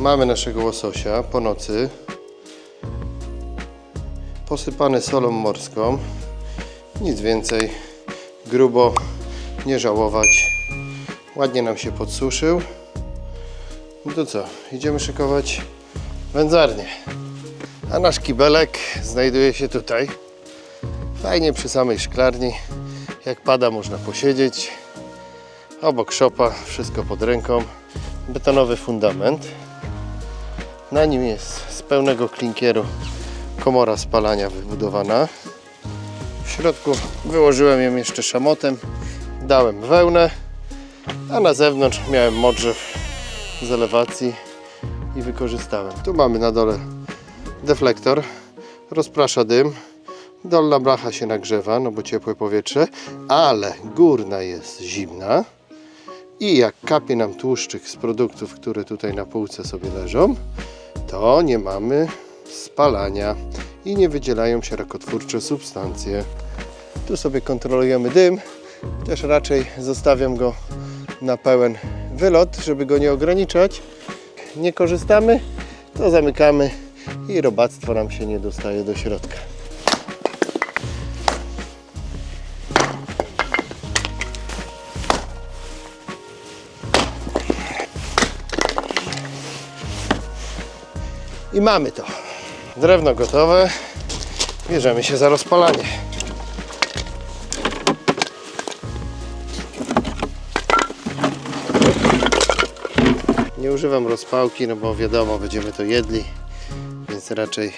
Mamy naszego łososia po nocy. Posypany solą morską. Nic więcej. Grubo, nie żałować. Ładnie nam się podsuszył. No to co? Idziemy szykować wędzarnię. A nasz kibelek znajduje się tutaj. Fajnie przy samej szklarni. Jak pada, można posiedzieć. Obok szopa, wszystko pod ręką. Betonowy fundament. Na nim jest z pełnego klinkieru komora spalania wybudowana. W środku wyłożyłem ją jeszcze szamotem, dałem wełnę, a na zewnątrz miałem modrzew z elewacji i wykorzystałem. Tu mamy na dole deflektor, rozprasza dym, dolna blacha się nagrzewa, no bo ciepłe powietrze, ale górna jest zimna. I jak kapie nam tłuszczyk z produktów, które tutaj na półce sobie leżą, to nie mamy spalania i nie wydzielają się rakotwórcze substancje. Tu sobie kontrolujemy dym, też raczej zostawiam go na pełen wylot, żeby go nie ograniczać. Nie korzystamy, to zamykamy i robactwo nam się nie dostaje do środka. I mamy to. Drewno gotowe. Bierzemy się za rozpalanie. Nie używam rozpałki, no bo wiadomo, będziemy to jedli, więc raczej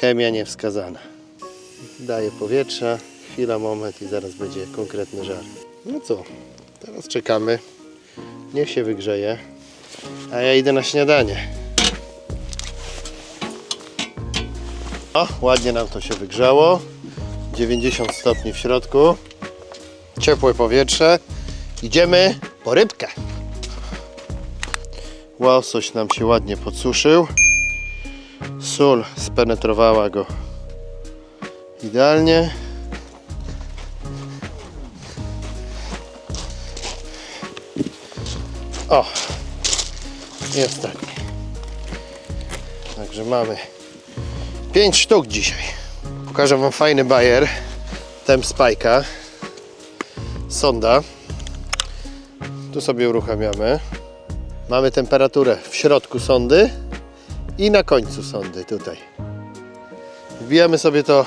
chemia nie wskazana. Daję powietrza, chwila, moment i zaraz będzie konkretny żar. No co, teraz czekamy. Niech się wygrzeje, a ja idę na śniadanie. O, ładnie nam to się wygrzało. 90 stopni w środku. Ciepłe powietrze. Idziemy po rybkę. Łosoś nam się ładnie podsuszył. Sól spenetrowała go idealnie. O, i ostatni. Także mamy 5 sztuk dzisiaj. Pokażę Wam fajny bajer. Temp spajka. Sonda. Tu sobie uruchamiamy. Mamy temperaturę w środku sondy i na końcu sondy tutaj. Wbijamy sobie to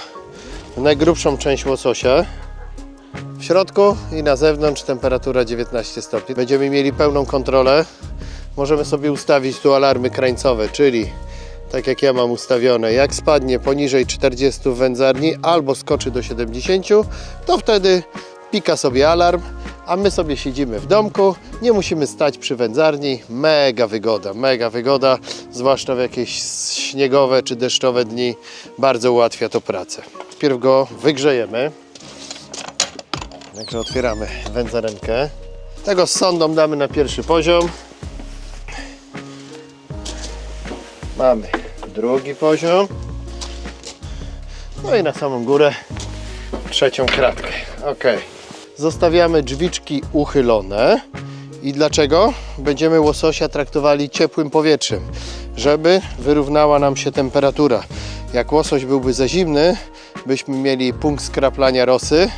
w najgrubszą część łososia. W środku i na zewnątrz temperatura 19 stopni. Będziemy mieli pełną kontrolę. Możemy sobie ustawić tu alarmy krańcowe, czyli tak jak ja mam ustawione, jak spadnie poniżej 40 w wędzarni albo skoczy do 70, to wtedy pika sobie alarm, a my sobie siedzimy w domku, nie musimy stać przy wędzarni. Mega wygoda, mega wygoda, zwłaszcza w jakieś śniegowe czy deszczowe dni, bardzo ułatwia to pracę. Wpierw go wygrzejemy. Także otwieramy wędzarenkę. Tego z sondą damy na pierwszy poziom. Mamy drugi poziom. No i na samą górę trzecią kratkę. Ok. Zostawiamy drzwiczki uchylone. I dlaczego? Będziemy łososia traktowali ciepłym powietrzem, żeby wyrównała nam się temperatura. Jak łosoś byłby za zimny, byśmy mieli punkt skraplania rosy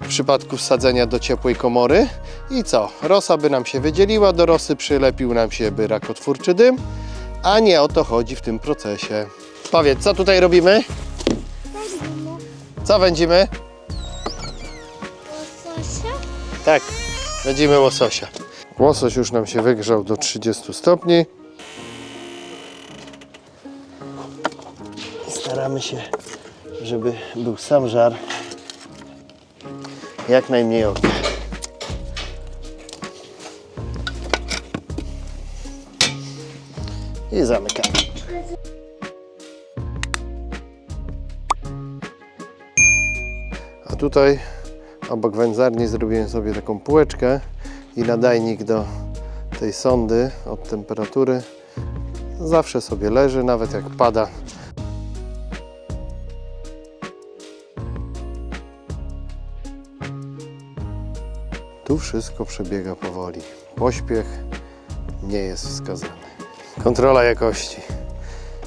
w przypadku wsadzenia do ciepłej komory. I co? Rosa by nam się wydzieliła, do rosy przylepił nam się by rakotwórczy dym, a nie o to chodzi w tym procesie. Powiedz, co tutaj robimy? Co wędzimy? Sosia? Tak, wędzimy łososia. Łosoś już nam się wygrzał do 30 stopni. Staramy się, żeby był sam żar. Jak najmniej ognia. I zamykamy. A tutaj obok wędzarni zrobiłem sobie taką półeczkę i nadajnik do tej sondy od temperatury. Zawsze sobie leży, nawet jak pada. Tu wszystko przebiega powoli. Pośpiech nie jest wskazany. Kontrola jakości.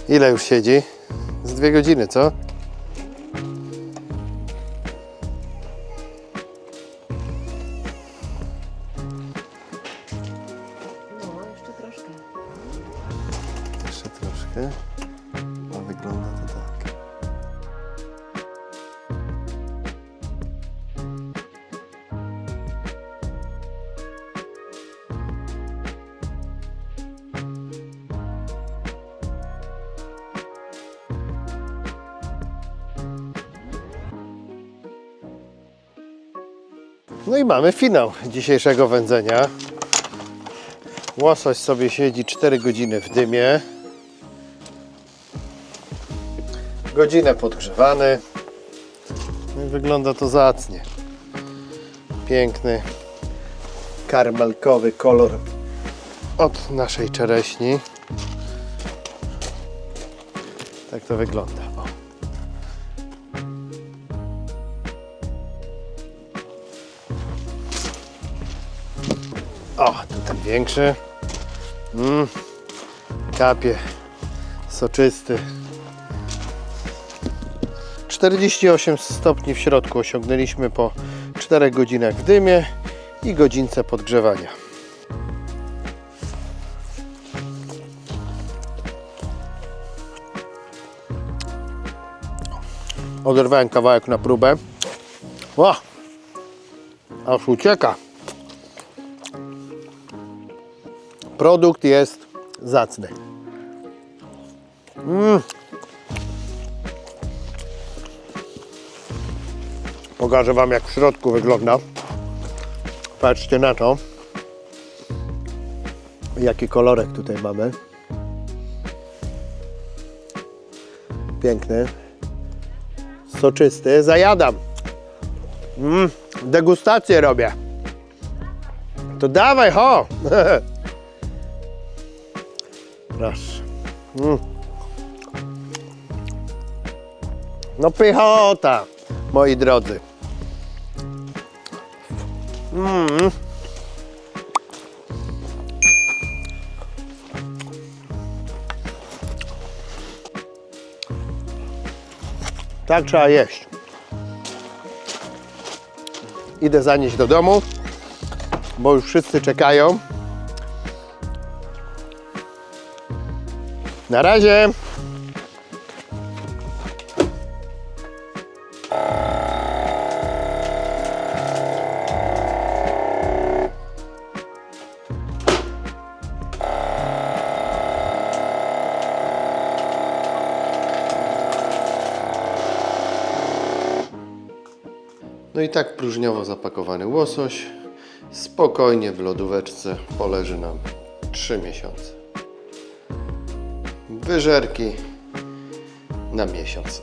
Ile już siedzi? Z dwie godziny, co? No, jeszcze troszkę. Jeszcze troszkę. No i mamy finał dzisiejszego wędzenia. Łosoś sobie siedzi 4 godziny w dymie. Godzinę podgrzewany. No i wygląda to zacnie. Piękny karmelkowy kolor od naszej czereśni. Tak to wygląda. Większy. Mm, kapie. Soczysty. 48 stopni w środku osiągnęliśmy po 4 godzinach w dymie i godzince podgrzewania. Oderwałem kawałek na próbę. O! Aż ucieka. Produkt jest zacny. Mm. Pokażę Wam jak w środku wygląda. Patrzcie na to. Jaki kolorek tutaj mamy. Piękny. Soczysty. Zajadam. Mm, degustację robię. To dawaj, ho! Proszę. Mm. No pychota, moi drodzy. Mm. Tak trzeba jeść. Idę zanieść do domu, bo już wszyscy czekają. Na razie. No i tak próżniowo zapakowany łosoś spokojnie w lodóweczce poleży nam 3 miesiące. Wyżerki na miesiąc.